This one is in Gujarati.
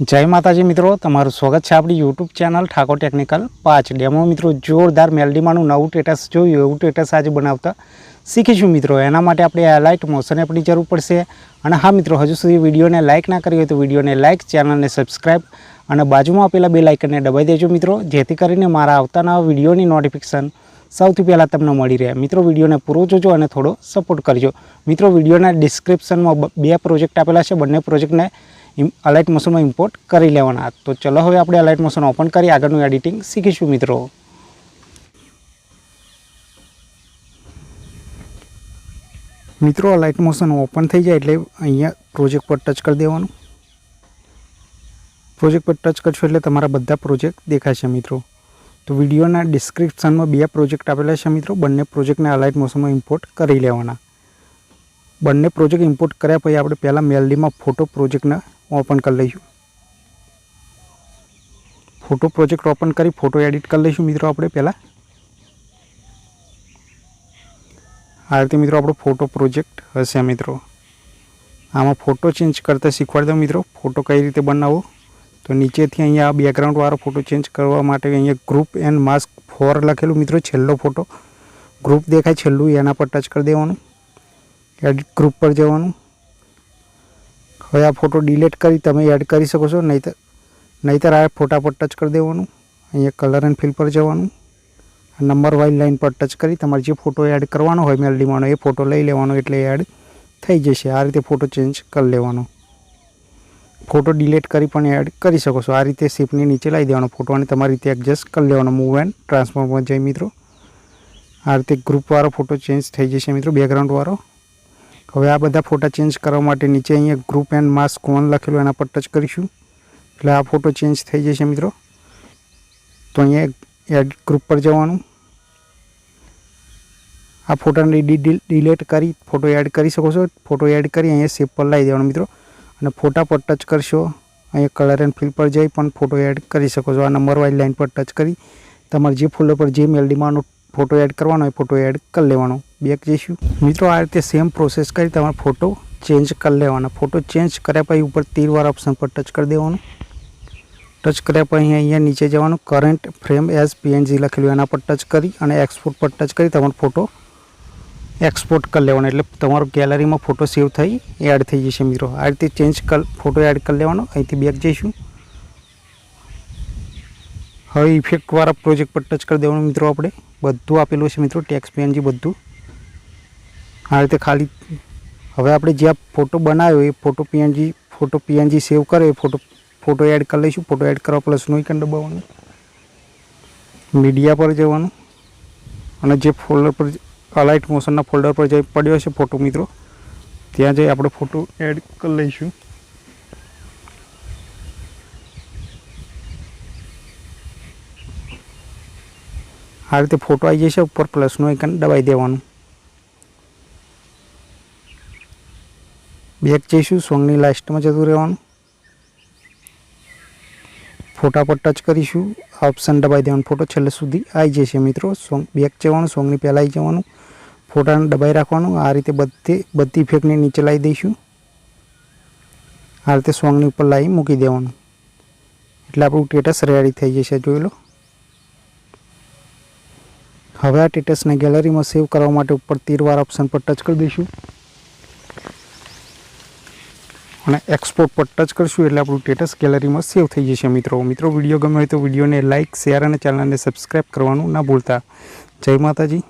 જય માતાજી મિત્રો, તમારું સ્વાગત છે આપણી યુટ્યુબ ચેનલ ઠાકોર ટેકનિકલ પાંચ. ડેમો મિત્રો, જોરદાર મેલડીમાંનું નવું ટેટસ જોયું, એવું ટેટસ આજે બનાવતા શીખીશું મિત્રો. એના માટે આપણે એલાઇટ મોશન એપની જરૂર પડશે. અને હા મિત્રો, હજુ સુધી વિડીયોને લાઇક ના કરી હોય તો વિડીયોને લાઇક ચેનલને સબસ્ક્રાઈબ અને બાજુમાં આપેલા બે લાઇકનને દબાઈ દેજો મિત્રો. જેથી કરીને મારા આવતાના વિડીયોની નોટિફિકેશન સૌથી પહેલાં તમને મળી રહે. મિત્રો, વિડીયોને પૂરો જોજો અને થોડો સપોર્ટ કરજો. મિત્રો, વિડીયોના ડિસ્ક્રિપ્શનમાં બે પ્રોજેક્ટ આપેલા છે. બંને પ્રોજેક્ટને અલાઇટ મોશનમાં ઇમ્પોર્ટ કરી લેવાના. તો ચલો હવે આપણે અલાઇટ મોશન ઓપન કરી આગળનું એડિટિંગ શીખીશું મિત્રો. મિત્રો અલાઇટ મોશન ઓપન થઈ જાય એટલે અહીંયા પ્રોજેક્ટ પર ટચ કરી દેવાનું. પ્રોજેક્ટ પર ટચ કરશો એટલે તમારા બધા પ્રોજેક્ટ દેખાશે મિત્રો. તો વિડીયોના ડિસ્ક્રિપ્શનમાં બે પ્રોજેક્ટ આપેલા છે મિત્રો. બંને પ્રોજેક્ટને અલાઇટ મોશનમાં ઇમ્પોર્ટ કરી લેવાના. બંને પ્રોજેક્ટ ઇમ્પોર્ટ કર્યા પછી આપણે પહેલાં મેલડીમાં ફોટો પ્રોજેક્ટને ઓપન કરી લઈશું. ફોટો પ્રોજેક્ટ ઓપન કરી ફોટો એડિટ કરી લઈશું મિત્રો આપણે પહેલાં. આ રીતે મિત્રો આપણો ફોટો પ્રોજેક્ટ હશે મિત્રો. આમાં ફોટો ચેન્જ કરતાં શીખવાડી દઉં મિત્રો ફોટો કઈ રીતે બનાવવો? તો નીચેથી અહીંયા બેકગ્રાઉન્ડવાળો ફોટો ચેન્જ કરવા માટે અહીંયા ગ્રુપ એન્ડ માસ્ક ફોર લખેલું મિત્રો, છેલ્લો ફોટો ગ્રુપ દેખાય છેલ્લું, એના પર ટચ કરી દેવાનું. એડિટ ગ્રુપ પર જવાનું. હવે આ ફોટો ડિલીટ કરી તમે એડ કરી શકો છો, નહીંતર નહીંતર આ ફોટા પર ટચ કરી દેવાનું. અહીંયા કલર એન્ડ ફિલ પર જવાનું. નંબર વાઇઝ લાઇન પર ટચ કરી તમારે જે ફોટો એડ કરવાનો હોય મેલડીમાંનો એ ફોટો લઈ લેવાનો એટલે એડ થઈ જશે. આ રીતે ફોટો ચેન્જ કરી લેવાનો. ફોટો ડિલીટ કરી પણ એડ કરી શકો છો. આ રીતે શિપની નીચે લાવી દેવાનો ફોટો અને તમારી રીતે એડજસ્ટ કરી લેવાનો. મૂવ એન્ડ ટ્રાન્સફોર્મમાં જઈ મિત્રો. આ રીતે ગ્રુપવાળો ફોટો ચેન્જ થઈ જશે મિત્રો બેકગ્રાઉન્ડવાળો હવે આ બધા ફોટા ચેન્જ કરવા માટે નીચે અહીંયા ગ્રુપ એન્ડ માસ્ક વન લખેલું, એના પર ટચ કરીશું. એટલે આ ફોટો ચેન્જ થઈ જશે મિત્રો. તો અહીંયા એડ ગ્રુપ પર જવાનું. આ ફોટાને ડિલીટ કરી, ફોટો એડ કરી શકો છો. ફોટો એડ કરી અહીંયા સેપ પર લાવી દેવાનો મિત્રો. અને ફોટા પર ટચ કરશો. અહીંયા કલર એન્ડ ફિલ પર જઈ પણ ફોટો એડ કરી શકો છો. આ નંબર વાઇઝ લાઇન પર ટચ કરી. તમારે જે ફોલ્ડર પર જે મેલડીમાંનો ફોટો એડ કરવાનો હોય ફોટો એડ કરી લેવાનો. બેક જઈશું. મિત્રો, આ રીતે સેમ પ્રોસેસ કરી તમારે ફોટો ચેન્જ કરી લેવાના. ફોટો ચેન્જ કર્યા પછી ઉપર તીરવાળા ઓપ્શન પર ટચ કરી દેવાનું. ટચ કર્યા પછી અહીંયા નીચે જવાનું. કરંટ ફ્રેમ એઝ પીએનજી લખેલું. એના પર ટચ કરી અને એક્સપોર્ટ પર ટચ કરી તમારો ફોટો એક્સપોર્ટ કરી લેવાનો. એટલે તમારો ગેલેરીમાં ફોટો સેવ થઈ એડ થઈ જશે મિત્રો. આ રીતે ચેન્જ કર ફોટો એડ કરી લેવાનો. અહીંથી બેક જઈશું. હવે ઇફેક્ટવાળા પ્રોજેક્ટ પર ટચ કરી દેવાનું મિત્રો આપણે. બધું આપેલું છે મિત્રો ટેક્સ પીએનજી બધું. આ રીતે ખાલી હવે આપણે જ્યાં ફોટો બનાવ્યો, એ photo PNG photo PNG save કરે ફોટો ફોટો એડ કરી લઈશું. ફોટો એડ કરવા પ્લસનું આઇકન દબાવવાનું. મીડિયા પર જવાનું. અને જે ફોલ્ડર પર અલાઇટ મોશનના ફોલ્ડર પર જે પડ્યો છે ફોટો મિત્રો, ત્યાં જઈ આપણે ફોટો એડ કરી લઈશું. આ રીતે ફોટો આવી જશે ઉપર પ્લસનું આઇકન દબાઈ દેવાનું. બેક જઈશું સોંગની લાસ્ટમાં જતું રહેવાનું. ફોટા પર ટચ કરીશું, આ ઓપ્શન દબાઈ દેવાનું. ફોટો છેલ્લે સુધી આવી જશે મિત્રો. સોંગ બેક જવાનું સોંગની પહેલાં આવી જવાનું. ફોટાને દબાઈ રાખવાનું. આ રીતે બધી બધી ઇફેક્ટને નીચે લાવી દઈશું. આ રીતે સોંગની ઉપર લાવી મૂકી દેવાનું. એટલે આપણું ટેટસ રેડી થઈ જશે. જોઈ લો. હવે આ ટેટસને ગેલેરીમાં સેવ કરવા માટે ઉપર તીરવાર ઓપ્શન પર ટચ કરી દઈશું. અને એક્સપોર્ટ પર ટચ કરશું એટલે આપણું ટેટસ ગેલેરીમાં સેવ થઈ જશે. મિત્રો મિત્રો, વીડિયો ગમે હોય તો વિડીયોને લાઇક શેર અને ચેનલને સબસ્ક્રાઈબ કરવાનું ના ભૂલતા. જય માતાજી.